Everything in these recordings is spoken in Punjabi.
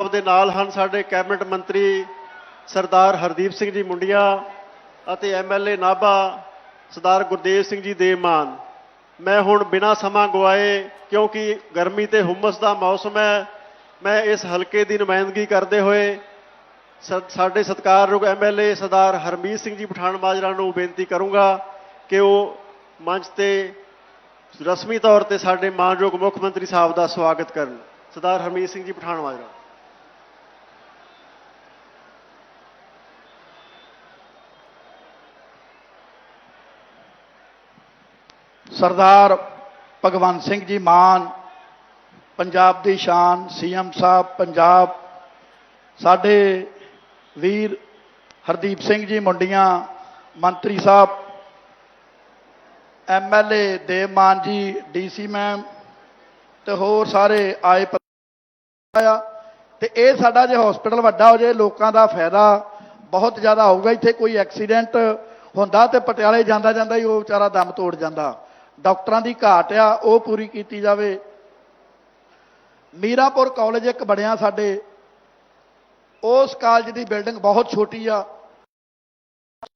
ਸਾਹਿਬ ਦੇ ਨਾਲ ਹਨ ਸਾਡੇ ਕੈਬਨਿਟ ਮੰਤਰੀ ਸਰਦਾਰ ਹਰਦੀਪ ਸਿੰਘ ਜੀ ਮੁੰਡੀਆਂ ਅਤੇ ਐਮਐਲਏ ਨਾਭਾ, ਸਰਦਾਰ ਗੁਰਦੇਵ ਸਿੰਘ ਜੀ ਦੇਮਾਨ ਮੈਂ ਹੁਣ ਬਿਨਾਂ ਸਮਾਂ ਗਵਾਏ ਕਿਉਂਕਿ ਗਰਮੀ ਤੇ ਹੁਮਸ ਦਾ ਮੌਸਮ ਹੈ, ਮੈਂ ਇਸ ਹਲਕੇ ਦੀ ਨੁਮਾਇੰਦਗੀ ਕਰਦੇ ਹੋਏ ਸ- ਸਾਡੇ ਸਤਿਕਾਰਯੋਗ ਐਮਐਲਏ ਸਰਦਾਰ ਹਰਮੀਤ ਸਿੰਘ ਜੀ ਪਠਾਨ ਮਾਜਰਾ ਨੂੰ ਬੇਨਤੀ ਕਰੂੰਗਾ ਕਿ ਉਹ ਮੰਚ ਤੇ ਰਸਮੀ ਤੌਰ ਤੇ ਸਾਡੇ ਮਾਨਯੋਗ ਮੁੱਖ ਮੰਤਰੀ ਸਾਹਿਬ ਦਾ ਸਵਾਗਤ ਕਰਨ। ਸਰਦਾਰ ਹਰਮੀਤ ਸਿੰਘ ਜੀ ਪਠਾਨ ਮਾਜਰਾ। ਸਰਦਾਰ ਭਗਵੰਤ ਸਿੰਘ ਜੀ ਮਾਨ, ਪੰਜਾਬ ਦੀ ਸ਼ਾਨ, ਸੀਐਮ ਸਾਹਿਬ ਪੰਜਾਬ, ਸਾਡੇ ਵੀਰ ਹਰਦੀਪ ਸਿੰਘ ਜੀ ਮੁੰਡੀਆਂ, ਮੰਤਰੀ ਸਾਹਿਬ ਐਮਐਲਏ ਦੇਵ ਮਾਨ ਜੀ ਡੀਸੀ ਮੈਮ ਤੇ ਹੋਰ ਸਾਰੇ ਆਏ ਪ- ਤੇ ਇਹ ਸਾਡਾ ਜੇ ਹਸਪੀਟਲ ਵੱਡਾ ਹੋ ਜੇ, ਲੋਕਾਂ ਦਾ ਫਾਇਦਾ ਬਹੁਤ ਜ਼ਿਆਦਾ ਹੋਊਗਾ। ਇੱਥੇ ਕੋਈ ਐਕਸੀਡੈਂਟ ਹੁੰਦਾ ਤੇ ਪਟਿਆਲੇ ਜਾਂਦਾ ਜਾਂਦਾ ਹੀ ਉਹ ਵਿਚਾਰਾ ਦਮ ਤੋੜ ਜਾਂਦਾ। ਡਾਕਟਰਾਂ ਦੀ ਘਾਟ ਆ, ਉਹ ਪੂਰੀ ਕੀਤੀ ਜਾਵੇ। ਮੀਰਾਪੁਰ ਕਾਲਜ ਇੱਕ ਬਣਿਆ ਸਾਡੇ। ਉਸ ਕਾਲਜ ਦੀ ਬਿਲਡਿੰਗ ਬਹੁਤ ਛੋਟੀ ਆ।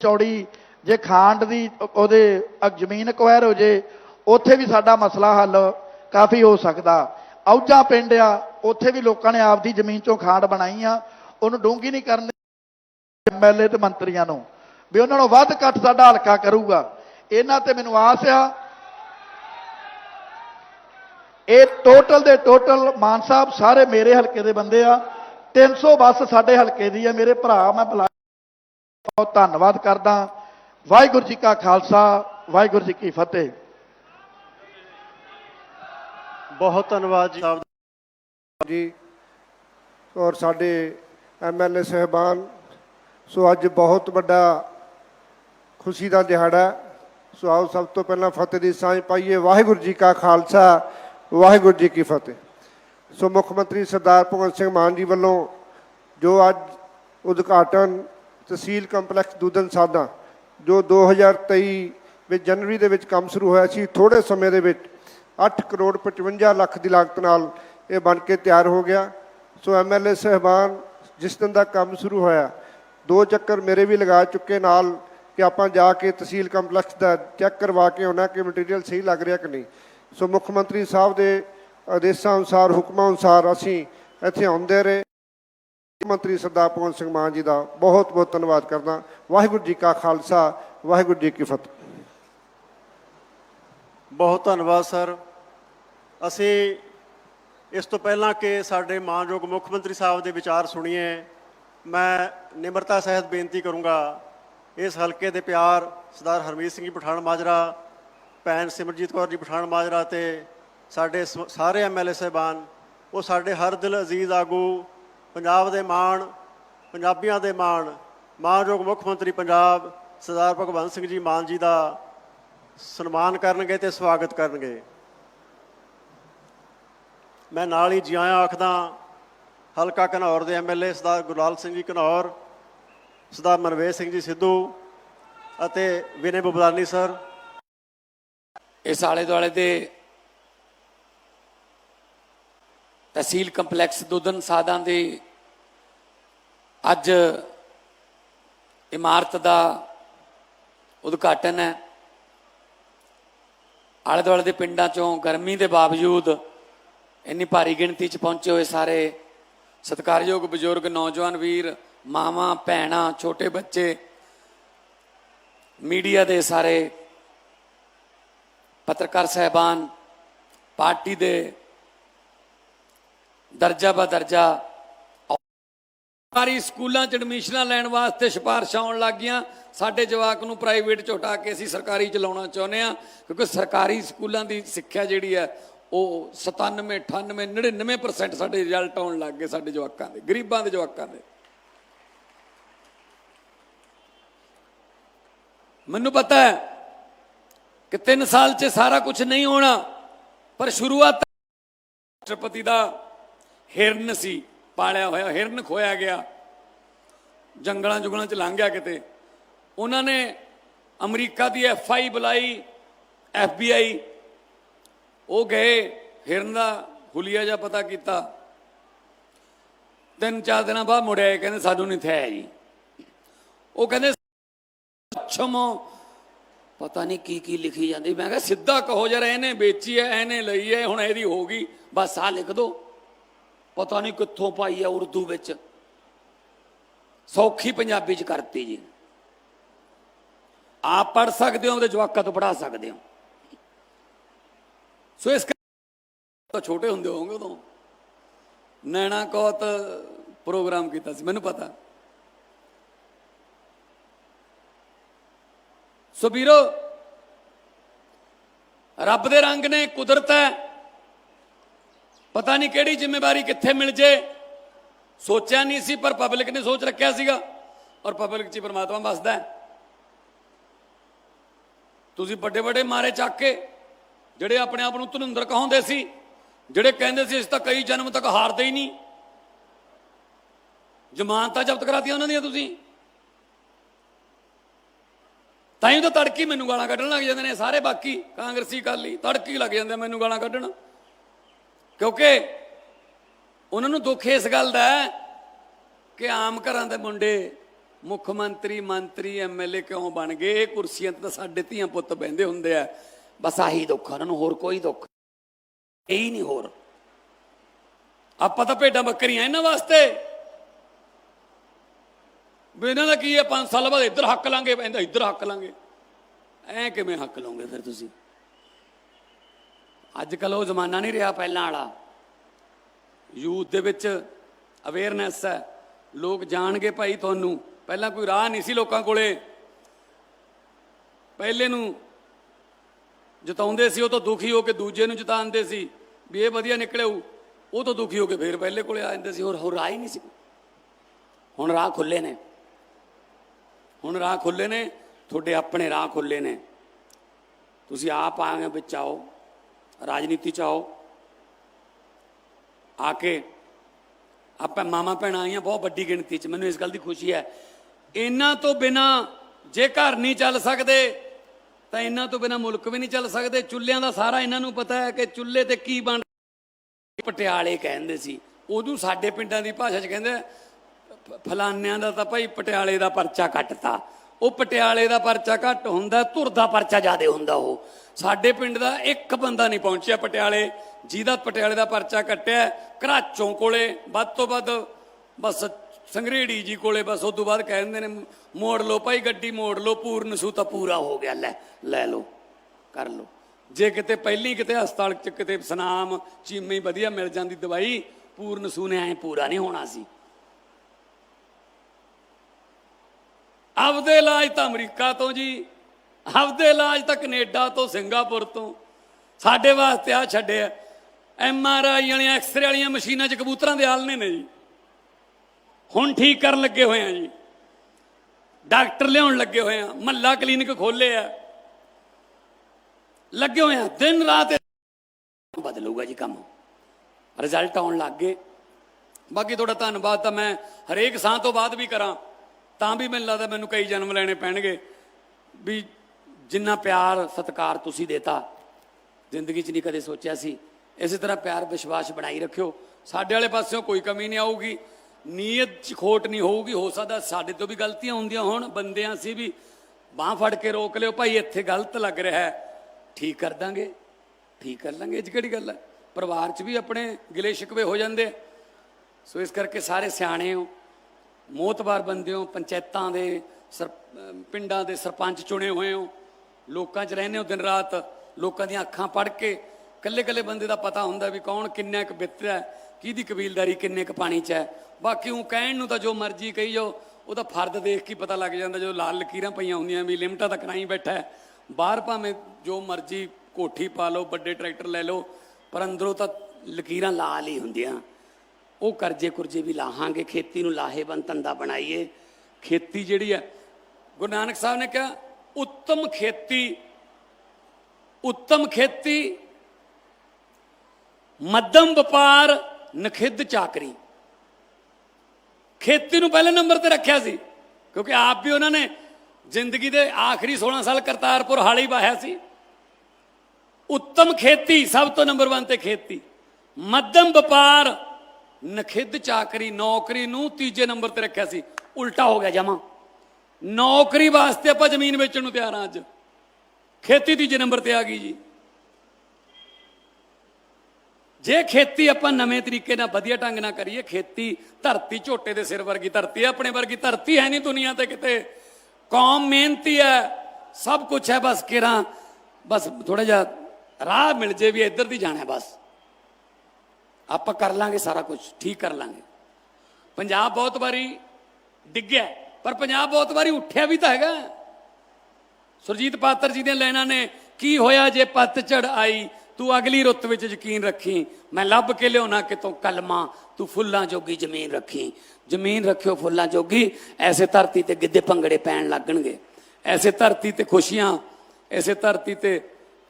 ਚੌੜੀ, ਜੇ ਖਾਂਡ ਦੀ ਉਹਦੇ ਜ਼ਮੀਨ ਅਕਵਾਇਰ ਹੋ ਜੇ, ਉੱਥੇ ਵੀ ਸਾਡਾ ਮਸਲਾ ਹੱਲ ਕਾਫੀ ਹੋ ਸਕਦਾ। ਔਜਾ ਪਿੰਡ ਆ, ਉੱਥੇ ਵੀ ਲੋਕਾਂ ਨੇ ਆਪਦੀ ਜ਼ਮੀਨ ਚੋਂ ਖਾਂਡ ਬਣਾਈ ਆ। ਉਹਨੂੰ ਡੂੰਗੀ ਨਹੀਂ ਕਰਨੀ ਐਮਐਲਏ ਤੇ ਮੰਤਰੀਆਂ ਨੂੰ। ਵੀ ਉਹਨਾਂ ਨੂੰ ਵੱਧ ਘੱਟ ਸਾਡਾ ਹਲਕਾ ਕਰੂਗਾ। ਇਹਨਾਂ ਤੇ ਮੈਨੂੰ ਆਸ ਆ ਇਹ ਟੋਟਲ ਦੇ ਟੋਟਲ ਮਾਨ ਸਾਹਿਬ ਸਾਰੇ ਮੇਰੇ ਹਲਕੇ ਦੇ ਬੰਦੇ ਆ। 300 ਬੱਸ ਸਾਡੇ ਹਲਕੇ ਦੀ ਆ। ਮੇਰੇ ਭਰਾ ਮੈਂ ਬੁਲਾ ਬਹੁਤ ਧੰਨਵਾਦ ਕਰਦਾ। ਵਾਹਿਗੁਰੂ ਜੀ ਕਾ ਖਾਲਸਾ ਵਾਹਿਗੁਰੂ ਜੀ ਕੀ ਫਤਿਹ। ਬਹੁਤ ਧੰਨਵਾਦ ਜੀ। ਸਾਹਿਬ। ਜੀ ਔਰ ਸਾਡੇ ਐਮਐਲਏ ਸਹਿਬਾਨ ਸੋ ਅੱਜ ਬਹੁਤ ਵੱਡਾ ਖੁਸ਼ੀ ਦਾ ਦਿਹਾੜਾ। ਸੋ ਆਓ ਸਭ ਤੋਂ ਪਹਿਲਾਂ ਫਤਿਹ ਦੀ ਸਾਂਝ ਪਾਈਏ। ਵਾਹਿਗੁਰੂ ਜੀ ਕਾ ਖਾਲਸਾ। ਵਾਹਿਗੁਰੂ ਜੀ ਕੀ ਫਤਿਹ। ਸੋ ਮੁੱਖ ਮੰਤਰੀ ਸਰਦਾਰ ਭਗਵੰਤ ਸਿੰਘ ਮਾਨ ਜੀ ਵੱਲੋਂ ਜੋ ਅੱਜ ਉਦਘਾਟਨ ਤਹਿਸੀਲ ਕੰਪਲੈਕਸ ਦੂਦਨ ਸਾਦਾ ਜੋ 2023 ਵਿੱਚ ਜਨਵਰੀ ਦੇ ਵਿੱਚ ਕੰਮ ਸ਼ੁਰੂ ਹੋਇਆ ਸੀ ਥੋੜੇ ਸਮੇਂ ਦੇ ਵਿੱਚ 8 ਕਰੋੜ 55 ਲੱਖ ਦੀ ਲਾਗਤ ਨਾਲ ਇਹ ਬਣ ਕੇ ਤਿਆਰ ਹੋ ਗਿਆ। ਸੋ ਐਮਐਲਏ ਸਹਿਬਾਨ, ਜਿਸ ਦਿਨ ਦਾ ਕੰਮ ਸ਼ੁਰੂ ਹੋਇਆ, ਦੋ ਚੱਕਰ ਮੇਰੇ ਵੀ ਲਗਾ ਚੁੱਕੇ ਨਾਲ ਕਿ ਆਪਾਂ ਜਾ ਕੇ ਤਹਿਸੀਲ ਕੰਪਲੈਕਸ ਦਾ ਚੈੱਕ ਕਰਵਾ ਕੇ ਆਉਣਾ ਕਿ ਮਟੀਰੀਅਲ ਸਹੀ ਲੱਗ ਰਿਹਾ ਕਿ ਨਹੀਂ। ਸੋ ਮੁੱਖ ਮੰਤਰੀ ਸਾਹਿਬ ਦੇ ਆਦੇਸ਼ਾਂ ਅਨੁਸਾਰ, ਹੁਕਮਾਂ ਅਨੁਸਾਰ ਅਸੀਂ ਇੱਥੇ ਆਉਂਦੇ ਰਹੇ। ਮੰਤਰੀ ਸਰਦਾਰ ਭਗਵੰਤ ਸਿੰਘ ਮਾਨ ਜੀ ਦਾ ਬਹੁਤ ਬਹੁਤ ਧੰਨਵਾਦ ਕਰਦਾ। ਵਾਹਿਗੁਰੂ ਜੀ ਕਾ ਖਾਲਸਾ, ਵਾਹਿਗੁਰੂ ਜੀ ਕੀ ਫਤਿਹ। ਬਹੁਤ ਧੰਨਵਾਦ, ਸਰ। ਅਸੀਂ ਇਸ ਤੋਂ ਪਹਿਲਾਂ ਕਿ ਸਾਡੇ ਮਾਨਯੋਗ ਮੁੱਖ ਮੰਤਰੀ ਸਾਹਿਬ ਦੇ ਵਿਚਾਰ ਸੁਣੀਏ, ਮੈਂ ਨਿਮਰਤਾ ਸਹਿਤ ਬੇਨਤੀ ਕਰੂੰਗਾ, ਇਸ ਹਲਕੇ ਦੇ ਪਿਆਰ ਸਰਦਾਰ ਹਰਮੀਤ ਸਿੰਘ ਜੀ ਪਠਾਨ ਮਾਜਰਾ ਭੈਣ ਸਿਮਰਜੀਤ ਕੌਰ ਜੀ ਪਠਾਨ ਮਾਜਰਾ ਤੇ ਸਾਡੇ ਸ- ਸਾਰੇ ਐਮਐਲਏ ਸਾਹਿਬਾਨ, ਉਹ ਸਾਡੇ ਹਰ ਦਿਲ ਅਜ਼ੀਜ਼ ਆਗੂ, ਪੰਜਾਬ ਦੇ ਮਾਣ, ਪੰਜਾਬੀਆਂ ਦੇ ਮਾਣ, ਮਾਨਯੋਗ ਮੁੱਖ ਮੰਤਰੀ ਪੰਜਾਬ ਸਰਦਾਰ ਭਗਵੰਤ ਸਿੰਘ ਜੀ ਮਾਨ ਜੀ ਦਾ ਸਨਮਾਨ ਕਰਨਗੇ ਤੇ ਸਵਾਗਤ ਕਰਨਗੇ। ਮੈਂ ਨਾਲ ਹੀ ਜੀ ਆਇਆਂ ਆਖਦਾ, ਹਲਕਾ ਘਨੌਰ ਦੇ ਐਮਐਲਏ ਸਰਦਾਰ ਗੁਰਲਾਲ ਸਿੰਘ ਜੀ ਘਨੌਰ, ਸਰਦਾਰ ਮਨਵੇਸ਼ ਸਿੰਘ ਜੀ ਸਿੱਧੂ ਅਤੇ ਵਿਨੇ ਬਬਲਾਨੀ ਸਰ ਇਸ ਆਲੇ ਦੁਆਲੇ ਦੇ ਤਹਿਸੀਲ ਕੰਪਲੈਕਸ ਦੁਦਨ ਸਾਦਾਂ ਦੀ ਅੱਜ ਇਮਾਰਤ ਦਾ ਉਦਘਾਟਨ ਹੈ। ਆਲੇ ਦੁਆਲੇ ਦੇ ਪਿੰਡਾਂ ਚੋਂ ਗਰਮੀ ਦੇ ਬਾਵਜੂਦ ਇੰਨੀ ਭਾਰੀ ਗਿਣਤੀ 'ਚ ਪਹੁੰਚੇ ਹੋਏ ਸਾਰੇ ਸਤਿਕਾਰਯੋਗ ਬਜ਼ੁਰਗ, ਨੌਜਵਾਨ ਵੀਰ, ਮਾਵਾਂ, ਭੈਣਾਂ, ਛੋਟੇ ਬੱਚੇ, ਮੀਡੀਆ ਦੇ ਸਾਰੇ ਪੱਤਰਕਾਰ ਸਹਿਬਾਨ, ਪਾਰਟੀ ਦੇ ਦਰਜਾ ਬਾ ਦਰਜਾ ਸਰਕਾਰੀ ਸਕੂਲਾਂ 'ਚ ਐਡਮਿਸ਼ਨਾਂ ਲੈਣ ਵਾਸਤੇ ਸਿਫਾਰਸ਼ਾਂ ਆਉਣ ਲੱਗ ਗਈਆਂ। ਸਾਡੇ ਜਵਾਕ ਨੂੰ ਪ੍ਰਾਈਵੇਟ 'ਚ ਹਟਾ ਕੇ ਅਸੀਂ ਸਰਕਾਰੀ 'ਚ ਲਾਉਣਾ ਚਾਹੁੰਦੇ ਆ ਕਿਉਂਕਿ ਸਰਕਾਰੀ ਸਕੂਲਾਂ ਦੀ ਸਿੱਖਿਆ ਜਿਹੜੀ ਹੈ, ਉਹ 97 98 99% ਸਾਡੇ ਰਿਜ਼ਲਟ ਆਉਣ ਲੱਗ ਗਏ ਸਾਡੇ ਜਵਾਕਾਂ ਦੇ, ਗਰੀਬਾਂ ਦੇ ਜਵਾਕਾਂ ਦੇ। ਮੈਨੂੰ ਪਤਾ ਹੈ ਕਿ 3 ਸਾਲ 'ਚ ਸਾਰਾ ਕੁਝ ਨਹੀਂ ਹੋਣਾ, ਪਰ ਸ਼ੁਰੂਆਤ ਰਾਸ਼ਟਰਪਤੀ ਦਾ ਹਿਰਨ ਸੀ, ਪਾਲਿਆ ਹੋਇਆ, ਹਿਰਨ ਖੋਇਆ ਗਿਆ, ਜੰਗਲਾਂ ਜੁਗਲਾਂ 'ਚ ਲੰਘ ਗਿਆ ਕਿਤੇ। ਉਹਨਾਂ ਨੇ ਅਮਰੀਕਾ ਦੀ ਐਫ ਆਈ ਬੁਲਾਈ ਐਫ ਬੀ ਆਈ ਉਹ ਗਏ, ਹਿਰਨ ਦਾ ਹੁਲੀਆ ਜਿਹਾ ਪਤਾ ਕੀਤਾ। ਤਿੰਨ ਚਾਰ ਦਿਨਾਂ ਬਾਅਦ ਮੁੜਿਆ ਕਹਿੰਦੇ, ਸਾਨੂੰ ਨਹੀਂ ਥਿਆ ਜੀ। ਉਹ ਕਹਿੰਦੇ ਛਮੋ ਪਤਾ ਨਹੀਂ ਕੀ ਕੀ ਲਿਖੀ ਜਾਂਦੀ। ਮੈਂ ਕਿਹਾ ਸਿੱਧਾ ਕਹੋ ਜਰਾ ਇਹਨੇ ਵੇਚੀ ਐ ਇਹਨੇ ਲਈ ਐ ਹੁਣ ਇਹਦੀ ਹੋ ਗਈ। ਬਸ ਆ ਲਿਖ ਦੋ। ਪਤਾ ਨਹੀਂ ਕਿੱਥੋਂ ਪਾਈ ਐ ਉਰਦੂ ਵਿੱਚ। ਸੌਖੀ ਪੰਜਾਬੀ ਚ ਕਰਤੀ ਜੀ। ਆਪ ਪੜ ਸਕਦੇ ਹੋ ਉਹਦੇ ਜਵਾਕਾਂ ਤੋਂ ਪੜਾ ਸਕਦੇ ਹੋ। ਸੋ ਇਸ ਕਰਕੇ ਤਾਂ ਛੋਟੇ ਹੁੰਦੇ ਹੋਵੋਗੇ ਉਦੋਂ। ਨੈਣਾ ਕੌਤ ਪ੍ਰੋਗਰਾਮ ਕੀਤਾ ਸੀ, ਮੈਨੂੰ ਪਤਾ। ਸੋ ਵੀਰੋ, ਰੱਬ ਦੇ ਰੰਗ ਨੇ ਕੁਦਰਤ ਹੈ। ਪਤਾ ਨਹੀਂ ਕਿਹੜੀ ਜ਼ਿੰਮੇਵਾਰੀ ਕਿੱਥੇ ਮਿਲ ਜੇ। ਸੋਚਿਆ ਨਹੀਂ ਸੀ, ਪਰ ਪਬਲਿਕ ਨੇ ਸੋਚ ਰੱਖਿਆ ਸੀਗਾ। ਔਰ ਪਬਲਿਕ 'ਚ ਹੀ ਪ੍ਰਮਾਤਮਾ ਵਸਦਾ ਹੈ। ਤੁਸੀਂ ਵੱਡੇ ਵੱਡੇ ਮਾਰੇ ਚੱਕ ਕੇ, ਜਿਹੜੇ ਆਪਣੇ ਆਪ ਨੂੰ ਧਨੁੰਦਰ ਕਹਾਉਂਦੇ ਸੀ, ਜਿਹੜੇ ਕਹਿੰਦੇ ਸੀ ਇਸ ਤਾਂ ਕਈ ਜਨਮ ਤੱਕ ਹਾਰਦੇ ਹੀ ਨਹੀਂ। ਜ਼ਮਾਨਤਾਂ ਜ਼ਬਤ ਕਰਾਤੀਆਂ ਉਹਨਾਂ ਦੀਆਂ ਤੁਸੀਂ। ਤਾਂ ਹੀ ਤਾਂ ਤੜਕੀ ਮੈਨੂੰ ਗਾਲਾਂ ਕੱਢਣ ਲੱਗ ਜਾਂਦੇ ਨੇ, ਸਾਰੇ ਬਾਕੀ ਕਾਂਗਰਸੀ ਕਾਲੀ ਤੜਕੀ ਲੱਗ ਜਾਂਦੇ ਮੈਨੂੰ ਗਾਲਾਂ ਕੱਢਣ। ਕਿਉਂਕਿ ਉਹਨਾਂ ਨੂੰ ਦੁੱਖ ਇਸ ਗੱਲ ਦਾ ਹੈ ਕਿ ਆਮ ਘਰਾਂ ਦੇ ਮੁੰਡੇ ਮੁੱਖ ਮੰਤਰੀ ਮੰਤਰੀ ਐਮਐਲਏ ਕਿਉਂ ਬਣ ਗਏ? ਇਹ ਕੁਰਸੀਆਂ ਤੇ ਤਾਂ ਸਾਡੇ ਧੀਆਂ ਪੁੱਤ ਬਹਿੰਦੇ ਹੁੰਦੇ ਆ। ਬਸ ਆਹੀ ਦੁੱਖ ਉਹਨਾਂ ਨੂੰ ਹੋਰ ਕੋਈ ਦੁੱਖ ਇਹ ਹੀ ਨਹੀਂ ਹੋਰ। ਆਪਾਂ ਤਾਂ ਭੇਡਾਂ ਬੱਕਰੀਆਂ ਇਹਨਾਂ ਵਾਸਤੇ। ਵੀ ਇਹਨਾਂ ਦਾ ਕੀ ਹੈ? 5 ਸਾਲ ਬਾਅਦ ਇੱਧਰ ਹੱਕ ਲਾਂਗੇ ਕਹਿੰਦਾ ਇੱਧਰ ਹੱਕ ਲਾਂਗੇ। ਐ ਕਿਵੇਂ ਹੱਕ ਲਾਉਂਗੇ ਫਿਰ ਤੁਸੀਂ? ਅੱਜ ਕੱਲ ਉਹ ਜ਼ਮਾਨਾ ਨਹੀਂ ਰਿਹਾ ਪਹਿਲਾਂ ਵਾਲਾ। ਯੂਥ ਦੇ ਵਿੱਚ ਅਵੇਅਰਨੈਸ ਹੈ। ਲੋਕ ਜਾਣਗੇ ਭਾਈ ਤੁਹਾਨੂੰ। ਪਹਿਲਾਂ ਕੋਈ ਰਾਹ ਨਹੀਂ ਸੀ ਲੋਕਾਂ ਕੋਲੇ। ਪਹਿਲੇ ਨੂੰ ਜਿਤਾਉਂਦੇ ਸੀ, ਉਹ ਤੋਂ ਦੁਖੀ ਹੋ ਕੇ ਦੂਜੇ ਨੂੰ ਜਿਤਾਉਂਦੇ ਸੀ। ਵੀ ਇਹ ਵਧੀਆ ਨਿਕਲਿਓ ਉਹ ਤੋਂ ਦੁਖੀ ਹੋ ਕੇ ਫੇਰ ਪਹਿਲੇ ਕੋਲੇ ਆ ਜਾਂਦੇ ਸੀ। ਹੋਰ ਹੋਰ ਰਾਹ ਹੀ ਨਹੀਂ ਸੀ। ਹੁਣ ਰਾਹ ਖੁੱਲੇ ਨੇ। ਹੁਣ ਰਾਹ ਖੁੱਲੇ ਨੇ, ਤੁਹਾਡੇ ਆਪਣੇ ਰਾਹ ਖੁੱਲੇ ਨੇ। ਤੁਸੀਂ ਆਪ ਆਗੇ ਵਿੱਚ ਆਓ, ਰਾਜਨੀਤੀ ਚ ਆਓ। ਆ ਕੇ ਆਪਾਂ ਮਾਮਾ ਭੈਣਾਂ ਆਈਆਂ, ਬਹੁਤ ਵੱਡੀ ਗਿਣਤੀ ਚ, ਮੈਨੂੰ ਇਸ ਗੱਲ ਦੀ ਖੁਸ਼ੀ ਹੈ। ਇਹਨਾਂ ਤੋਂ ਬਿਨਾ ਜੇ ਘਰ ਨਹੀਂ ਚੱਲ ਸਕਦੇ, ਤਾਂ ਇਹਨਾਂ ਤੋਂ ਬਿਨਾ ਮੁਲਕ ਵੀ ਨਹੀਂ ਚੱਲ ਸਕਦੇ। ਚੁੱਲ੍ਹਿਆਂ ਦਾ ਸਾਰਾ ਇਹਨਾਂ ਨੂੰ ਪਤਾ ਹੈ ਕਿ ਚੁੱਲ੍ਹੇ ਤੇ ਕੀ ਬਣ ਪਟਿਆਲੇ ਕਹਿੰਦੇ ਸੀ। ਉਦੋਂ ਸਾਡੇ ਪਿੰਡਾਂ ਦੀ ਭਾਸ਼ਾ 'ਚ ਕਹਿੰਦੇ ਫਲਾਨਿਆਂ ਦਾ ਤਾਂ ਭਾਈ ਪਟਿਆਲੇ ਦਾ ਪਰਚਾ ਕੱਟਤਾ। ਉਹ ਪਟਿਆਲੇ ਦਾ ਪਰਚਾ ਘੱਟ ਹੁੰਦਾ, ਧੁਰ ਦਾ ਪਰਚਾ ਜ਼ਿਆਦਾ ਹੁੰਦਾ ਉਹ। ਸਾਡੇ ਪਿੰਡ ਦਾ ਇੱਕ ਬੰਦਾ ਨਹੀਂ ਪਹੁੰਚਿਆ ਪਟਿਆਲੇ, ਜਿਹਦਾ ਪਟਿਆਲੇ ਦਾ ਪਰਚਾ ਕੱਟਿਆ ਘਰਾਚੋਂ ਕੋਲੇ, ਵੱਧ ਤੋਂ ਵੱਧ ਬਸ ਸੰਗਰੇੜੀ ਜੀ ਕੋਲੇ ਬਸ ਉਸ ਤੋਂ ਬਾਅਦ ਕਹਿ ਦਿੰਦੇ ਨੇ, ਮੋੜ ਲਓ ਭਾਈ ਗੱਡੀ, ਮੋੜ ਲਓ, ਪੂਰਨ ਸੂ ਤਾਂ ਪੂਰਾ ਹੋ ਗਿਆ, ਲੈ ਲੈ ਲਓ, ਕਰ ਲਓ। ਜੇ ਕਿਤੇ ਪਹਿਲੀ ਕਿਤੇ ਹਸਪਤਾਲ ਚ ਕਿਤੇ ਸਨਾਮ, ਚੀਮੇ ਵਧੀਆ ਮਿਲ ਜਾਂਦੀ ਦਵਾਈ, ਪੂਰਨ ਸੂ ਨੇ ਐ ਪੂਰਾ ਨਹੀਂ ਹੋਣਾ ਸੀ। ਆਪਦੇ ਇਲਾਜ ਤਾਂ ਅਮਰੀਕਾ ਤੋਂ ਜੀ, ਆਪਦੇ ਇਲਾਜ ਤਾਂ ਕੈਨੇਡਾ ਤੋਂ, ਸਿੰਗਾਪੁਰ ਤੋਂ। ਸਾਡੇ ਵਾਸਤੇ ਆ। ਛੱਡਿਆ ਐਮ ਆਰ ਆਈ ਵਾਲੀਆਂ ਐਕਸ-ਰੇ ਵਾਲੀਆਂ ਮਸ਼ੀਨਾਂ 'ਚ ਕਬੂਤਰਾਂ ਦੇ ਆਲਣੇ ਨੇ ਜੀ। ਹੁਣ ਠੀਕ ਕਰਨ ਲੱਗੇ ਹੋਏ ਆ ਜੀ। ਡਾਕਟਰ ਲਿਆਉਣ ਲੱਗੇ ਹੋਏ ਆ। ਮੱਲਾ ਕਲੀਨਿਕ ਖੋਲੇ ਆ। ਲੱਗੇ ਹੋਏ ਆ। ਦਿਨ ਰਾਤ ਬਦਲੂਗਾ ਜੀ ਕੰਮ। ਰਿਜ਼ਲਟ ਆਉਣ ਲੱਗ ਗਏ। ਬਾਕੀ ਤੁਹਾਡਾ ਧੰਨਵਾਦ ਤਾਂ ਮੈਂ ਹਰੇਕ ਸਾਹ ਤੋਂ ਬਾਅਦ ਵੀ ਕਰਾਂ। ਤਾਂ ਵੀ ਮੈਨੂੰ ਲੱਗਦਾ ਮੈਨੂੰ ਕਈ ਜਨਮ ਲੈਣੇ ਪੈਣਗੇ। ਵੀ ਜਿੰਨਾ ਪਿਆਰ, ਸਤਿਕਾਰ ਤੁਸੀਂ ਦੇਤਾ, ਜ਼ਿੰਦਗੀ 'ਚ ਨਹੀਂ ਕਦੇ ਸੋਚਿਆ ਸੀ। ਇਸੇ ਤਰ੍ਹਾਂ ਪਿਆਰ, ਵਿਸ਼ਵਾਸ ਬਣਾਈ ਰੱਖਿਓ। ਸਾਡੇ ਵਾਲੇ ਪਾਸਿਓਂ ਕੋਈ ਕਮੀ ਨਹੀਂ ਆਊਗੀ। ਨੀਅਤ 'ਚ ਖੋਟ ਨਹੀਂ ਹੋਊਗੀ। ਹੋ ਸਕਦਾ ਸਾਡੇ ਤੋਂ ਵੀ ਗਲਤੀਆਂ ਹੁੰਦੀਆਂ ਹੋਣ, ਬੰਦਿਆਂ ਸੀ ਵੀ ਬਾਹ ਫੜ ਕੇ ਰੋਕ ਲਿਓ, ਭਾਈ ਇੱਥੇ ਗਲਤ ਲੱਗ ਰਿਹਾ ਹੈ। ਠੀਕ ਕਰ ਦਾਂਗੇ। ਠੀਕ ਕਰ ਲਾਂਗੇ। ਇਹ 'ਚ ਕਿਹੜੀ ਗੱਲ ਹੈ? ਪਰਿਵਾਰ 'ਚ ਵੀ ਆਪਣੇ ਗਿਲੇ ਸ਼ਿਕਵੇ ਹੋ ਜਾਂਦੇ। ਸੋ ਇਸ ਕਰਕੇ ਸਾਰੇ ਸਿਆਣੇ ਹੋ। ਮੋਤਬਾਰ ਬੰਦੇ ਹੋ, ਪੰਚਾਇਤਾਂ ਦੇ ਸਰ ਪਿੰਡਾਂ ਦੇ ਸਰਪੰਚ ਚੁਣੇ ਹੋਏ ਹੋ, ਲੋਕਾਂ 'ਚ ਰਹਿੰਦੇ ਹੋ ਦਿਨ ਰਾਤ, ਲੋਕਾਂ ਦੀਆਂ ਅੱਖਾਂ ਪੜ੍ਹ ਕੇ ਕੱਲੇ ਕੱਲੇ ਬੰਦੇ ਦਾ ਪਤਾ ਹੁੰਦਾ ਵੀ ਕੌਣ ਕਿੰਨਾ ਕੁ ਬਿੱਤ ਹੈ, ਕਿਹਦੀ ਕਬੀਲਦਾਰੀ ਕਿੰਨੇ ਕੁ ਪਾਣੀ 'ਚ ਹੈ। ਬਾਕੀ ਉਹ ਕਹਿਣ ਨੂੰ ਤਾਂ ਜੋ ਮਰਜ਼ੀ ਕਹੀ ਜਾਓ, ਉਹਦਾ ਫਰਦ ਦੇਖ ਕੇ ਪਤਾ ਲੱਗ ਜਾਂਦਾ ਜੋ ਲਾਲ ਲਕੀਰਾਂ ਪਈਆਂ ਹੁੰਦੀਆਂ ਵੀ ਲਿਮਟਾਂ ਤੱਕ ਨਹੀਂ ਬੈਠਾ ਬਾਹਰ ਭਾਵੇਂ ਜੋ ਮਰਜ਼ੀ ਕੋਠੀ ਪਾ ਲਓ, ਵੱਡੇ ਟਰੈਕਟਰ ਲੈ ਲਓ, ਪਰ ਅੰਦਰੋਂ ਤਾਂ ਲਕੀਰਾਂ ਲਾਲ ਹੀ ਹੁੰਦੀਆਂ। ਉਹ ਕਰਜ਼ੇ ਕੁਰਜ਼ੇ ਵੀ ਲਾਹਾਂਗੇ, ਖੇਤੀ ਨੂੰ ਲਾਹੇਵੰਦ ਧੰਦਾ ਬਣਾਈਏ। ਖੇਤੀ ਜਿਹੜੀ ਹੈ, ਗੁਰੂ ਨਾਨਕ ਸਾਹਿਬ ਨੇ ਕਿਹਾ, ਉੱਤਮ ਖੇਤੀ ਉੱਤਮ ਖੇਤੀ, ਮੱਧਮ ਵਪਾਰ, ਨਖਿੱਧ ਚਾਕਰੀ। ਖੇਤੀ ਨੂੰ ਪਹਿਲੇ ਨੰਬਰ ਤੇ ਰੱਖਿਆ ਸੀ, ਕਿਉਂਕਿ ਆਪ ਵੀ ਉਹਨਾਂ ਨੇ ਜ਼ਿੰਦਗੀ ਦੇ ਆਖਰੀ 16 ਸਾਲ ਕਰਤਾਰਪੁਰ ਹਾਲੀ ਵਾਹਿਆ ਸੀ। ਉੱਤਮ ਖੇਤੀ ਸਭ ਤੋਂ ਨੰਬਰ 1 ਤੇ ਖੇਤੀ। ਮੱਧਮ ਵਪਾਰ ਨਖਿੱਧ ਚਾਕਰੀ, ਨੌਕਰੀ ਨੂੰ ਤੀਜੇ ਨੰਬਰ ਤੇ ਰੱਖਿਆ ਸੀ। ਉਲਟਾ ਹੋ ਗਿਆ ਜਮਾ। ਨੌਕਰੀ ਵਾਸਤੇ ਆਪਾਂ ਜ਼ਮੀਨ ਵੇਚਣ ਨੂੰ ਤਿਆਰ ਹਾਂ ਅੱਜ। ਖੇਤੀ ਤੀਜੇ ਨੰਬਰ ਤੇ ਆ ਗਈ ਜੀ। ਜੇ ਖੇਤੀ ਆਪਾਂ ਨਵੇਂ ਤਰੀਕੇ ਨਾਲ ਵਧੀਆ ਢੰਗ ਨਾਲ ਕਰੀਏ, ਖੇਤੀ ਧਰਤੀ ਝੋਟੇ ਦੇ ਸਿਰ ਵਰਗੀ ਧਰਤੀ ਹੈ, ਆਪਣੇ ਵਰਗੀ ਧਰਤੀ ਹੈ ਨਹੀਂ ਦੁਨੀਆ ਤੇ ਕਿਤੇ। ਕੌਮ ਮਿਹਨਤੀ ਹੈ, ਸਭ ਕੁਝ ਹੈ, ਬਸ ਕਿਰਾਂ ਬਸ ਥੋੜਾ ਜਿਹਾ ਰਾਹ ਮਿਲ ਜੇ ਵੀ ਇੱਧਰ ਦੀ ਜਾਣਾ ਬਸ। ਆਪਾਂ ਕਰ ਲਾਂਗੇ ਸਾਰਾ ਕੁਝ ਠੀਕ ਕਰ ਲਾਂਗੇ। ਪੰਜਾਬ ਬਹੁਤ ਵਾਰੀ ਡਿੱਗਿਆ, ਪਰ ਪੰਜਾਬ ਬਹੁਤ ਵਾਰੀ ਉੱਠਿਆ ਵੀ ਤਾਂ ਹੈਗਾ। ਸੁਰਜੀਤ ਪਾਤਰ ਜੀ ਦੀਆਂ ਲਾਈਨਾਂ ਨੇ, ਕੀ ਹੋਇਆ ਜੇ ਪੱਤਝੜ ਆਈ, ਤੂੰ ਅਗਲੀ ਰੁੱਤ ਵਿੱਚ ਯਕੀਨ ਰੱਖੀ, ਮੈਂ ਲੱਭ ਕੇ ਲਿਆਉਣਾ ਕਿਤੋਂ ਕਲਮਾ, ਤੂੰ ਫੁੱਲਾਂ ਜੋਗੀ ਜ਼ਮੀਨ ਰੱਖੀ। ਜ਼ਮੀਨ ਰੱਖਿਓ ਫੁੱਲਾਂ ਜੋਗੀ, ਐਸੇ ਧਰਤੀ ਤੇ ਗਿੱਧੇ ਭੰਗੜੇ ਪੈਣ ਲੱਗਣਗੇ। ਐਸੇ ਧਰਤੀ ਤੇ ਖੁਸ਼ੀਆਂ, ਐਸੇ ਧਰਤੀ ਤੇ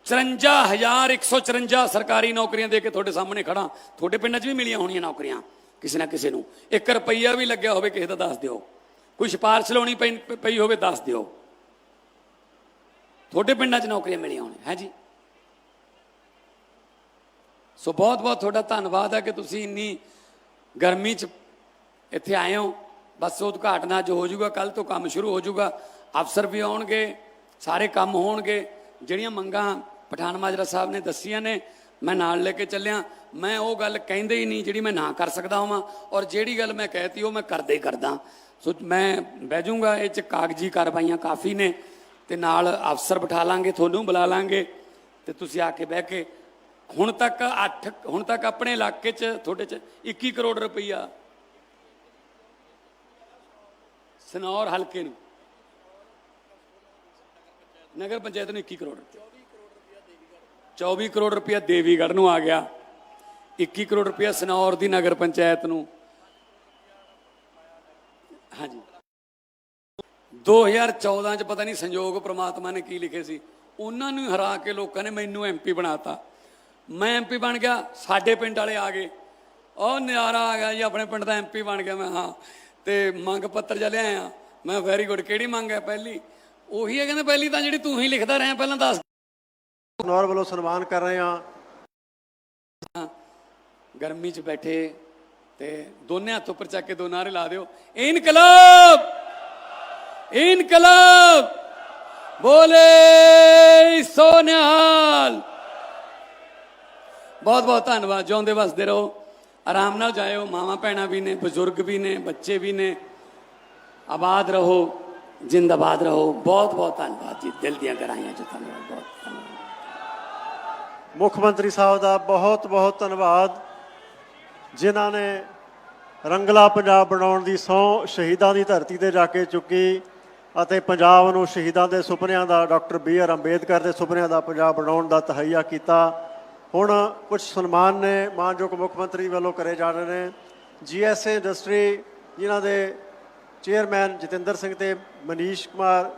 54154 ਸਰਕਾਰੀ ਨੌਕਰੀਆਂ ਦੇ ਕੇ ਤੁਹਾਡੇ ਸਾਹਮਣੇ ਖੜਾ ਤੁਹਾਡੇ ਪਿੰਡਾਂ 'ਚ ਵੀ ਮਿਲੀਆਂ ਹੋਣੀਆਂ ਨੌਕਰੀਆਂ, ਕਿਸੇ ਨਾ ਕਿਸੇ ਨੂੰ। 1 ਰੁਪਈਆ ਵੀ ਲੱਗਿਆ ਹੋਵੇ ਕਿਸੇ ਦਾ ਦੱਸ ਦਿਓ। ਕੋਈ ਸਿਫਾਰਿਸ਼ ਲਾਉਣੀ ਪਈ ਪਈ ਹੋਵੇ ਦੱਸ ਦਿਓ। ਤੁਹਾਡੇ ਪਿੰਡਾਂ 'ਚ ਨੌਕਰੀਆਂ ਮਿਲੀਆਂ ਹੋਣੀਆਂ, ਹੈ ਜੀ? ਸੋ ਬਹੁਤ ਬਹੁਤ ਤੁਹਾਡਾ ਧੰਨਵਾਦ ਹੈ ਕਿ ਤੁਸੀਂ ਇੰਨੀ ਗਰਮੀ 'ਚ ਇੱਥੇ ਆਏ ਹੋ। ਬਸ ਉਦਘਾਟਨ ਅੱਜ ਹੋ ਜਾਊਗਾ ਕੱਲ ਤੋਂ ਕੰਮ ਸ਼ੁਰੂ ਹੋ ਜਾਊਗਾ। ਅਫਸਰ ਵੀ ਆਉਣਗੇ, ਸਾਰੇ ਕੰਮ ਹੋਣਗੇ। ਜਿਹੜੀਆਂ ਮੰਗਾਂ ਪਠਾਨ ਮਾਜਰਾ ਸਾਹਿਬ ਨੇ ਦੱਸੀਆਂ ਨੇ, ਮੈਂ ਨਾਲ ਲੈ ਕੇ ਚੱਲਿਆ। ਮੈਂ ਉਹ ਗੱਲ ਕਹਿੰਦੇ ਹੀ ਨਹੀਂ ਜਿਹੜੀ ਮੈਂ ਨਾ ਕਰ ਸਕਦਾ ਹਾਂ ਔਰ ਜਿਹੜੀ ਗੱਲ ਮੈਂ ਕਹਿਤੀ ਉਹ ਮੈਂ ਕਰਦੇ ਹੀ ਕਰਦਾ। ਸੋ ਮੈਂ ਬਹਿ ਜਾਊਂਗਾ, ਇਹ ਚ ਕਾਗਜ਼ੀ ਕਾਰਵਾਈਆਂ ਕਾਫੀ ਨੇ ਤੇ ਨਾਲ ਅਫਸਰ ਬਿਠਾ ਲਾਂਗੇ, ਤੁਹਾਨੂੰ ਬੁਲਾ ਲਾਂਗੇ ਤੇ ਤੁਸੀਂ ਆ ਕੇ ਬਹਿ ਕੇ ਹੁਣ ਤੱਕ 8 ਹੁਣ ਤੱਕ ਆਪਣੇ ਇਲਾਕੇ 'ਚ, ਤੁਹਾਡੇ 'ਚ 21 ਕਰੋੜ ਰੁਪਈਆ ਸਨੌਰ ਹਲਕੇ ਨੂੰ। ਨਗਰ ਪੰਚਾਇਤ ਨੂੰ 21 ਕਰੋੜ ਰੁਪਇਆ 24 ਕਰੋੜ ਰੁਪਇਆ ਦੇਵੀਗੜ੍ਹ ਨੂੰ ਆ ਗਿਆ। 21 ਕਰੋੜ ਰੁਪਇਆ ਸਨੌਰ ਦੀ ਨਗਰ ਪੰਚਾਇਤ ਨੂੰ। ਹਾਂਜੀ। 2014 ਚ ਪਤਾ ਨਹੀਂ ਸੰਯੋਗ ਪ੍ਰਮਾਤਮਾ ਨੇ ਕੀ ਲਿਖੇ ਸੀ। ਉਹਨਾਂ ਨੂੰ ਹਰਾ ਕੇ ਲੋਕਾਂ ਨੇ ਮੈਨੂੰ ਐਮਪੀ ਬਣਾਤਾ। ਮੈਂ ਐਮਪੀ ਬਣ ਗਿਆ, ਸਾਡੇ ਪਿੰਡ ਵਾਲੇ ਆ ਗਏ। ਉਹ ਨਜ਼ਾਰਾ ਆ ਗਿਆ ਜੀ, ਆਪਣੇ ਪਿੰਡ ਦਾ ਐਮਪੀ ਬਣ ਗਿਆ ਮੈਂ, ਹਾਂ। ਤੇ ਮੰਗ ਪੱਤਰ ਜਿਹਾ ਲਿਆਇਆ। ਮੈਂ ਵੈਰੀ ਗੁੱਡ ਕਿਹੜੀ ਮੰਗ ਹੈ ਪਹਿਲੀ? ਉਹੀ ਹੈ ਕਹਿੰਦੇ, ਪਹਿਲੀ ਤਾਂ ਜਿਹੜੀ ਤੂੰ ਹੀ ਲਿਖਦਾ ਰਿਹਾ, ਪਹਿਲਾਂ ਦੱਸ ਨੌਰ ਵੱਲੋਂ ਸਨਮਾਨ ਕਰ ਰਹੇ ਹਾਂ। ਗਰਮੀ 'ਚ ਬੈਠੇ ਤੇ ਦੋਨੇ ਹੱਥ ਉੱਪਰ ਚੱਕ ਕੇ ਦੋ ਨਾਰੇ ਲਾ ਦਿਓ। ਇਨਕਲਾਬ! ਇਨਕਲਾਬ! ਬੋਲੇ ਸੋਨਿਹਾਲ ਬਹੁਤ ਬਹੁਤ ਧੰਨਵਾਦ। ਜਿਉਂਦੇ ਵਸਦੇ ਰਹੋ। ਆਰਾਮ ਨਾਲ ਜਾਇਓ। ਮਾਵਾਂ ਭੈਣਾਂ ਵੀ ਨੇ, ਬਜ਼ੁਰਗ ਵੀ ਨੇ, ਬੱਚੇ ਵੀ ਨੇ। ਆਬਾਦ ਰਹੋ। ਜਿੰਦਾਬਾਦ ਰਹੋ। ਬਹੁਤ ਬਹੁਤ ਧੰਨਵਾਦ ਜੀ। ਦਿਲ ਦੀਆਂ ਗਹਿਰਾਈਆਂ 'ਚ ਧੰਨਵਾਦ। ਬਹੁਤ ਧੰਨਵਾਦ। ਮੁੱਖ ਮੰਤਰੀ ਸਾਹਿਬ ਦਾ ਬਹੁਤ ਬਹੁਤ ਧੰਨਵਾਦ, ਜਿਨ੍ਹਾਂ ਨੇ ਰੰਗਲਾ ਪੰਜਾਬ ਬਣਾਉਣ ਦੀ ਸਹੁੰ ਸ਼ਹੀਦਾਂ ਦੀ ਧਰਤੀ ਤੇ ਜਾ ਕੇ ਚੁੱਕੀ ਅਤੇ ਪੰਜਾਬ ਨੂੰ ਸ਼ਹੀਦਾਂ ਦੇ ਸੁਪਨਿਆਂ ਦਾ, ਡਾਕਟਰ ਬੀ ਆਰ ਅੰਬੇਦਕਰ ਦੇ ਸੁਪਨਿਆਂ ਦਾ ਪੰਜਾਬ ਬਣਾਉਣ ਦਾ ਤਹਈਆ ਕੀਤਾ। ਹੁਣ ਕੁਝ ਸਨਮਾਨ ਨੇ, ਮਾਨਯੋਗ ਮੁੱਖ ਮੰਤਰੀ ਵੱਲੋਂ ਕਰੇ ਜਾ ਰਹੇ ਨੇ। ਜੀਐਸਏ ਇੰਡਸਟਰੀ ਜਿਨ੍ਹਾਂ ਦੇ ਚੇਅਰਮੈਨ ਜਤਿੰਦਰ ਸਿੰਘ ਤੇ ਮਨੀਸ਼ ਕੁਮਾਰ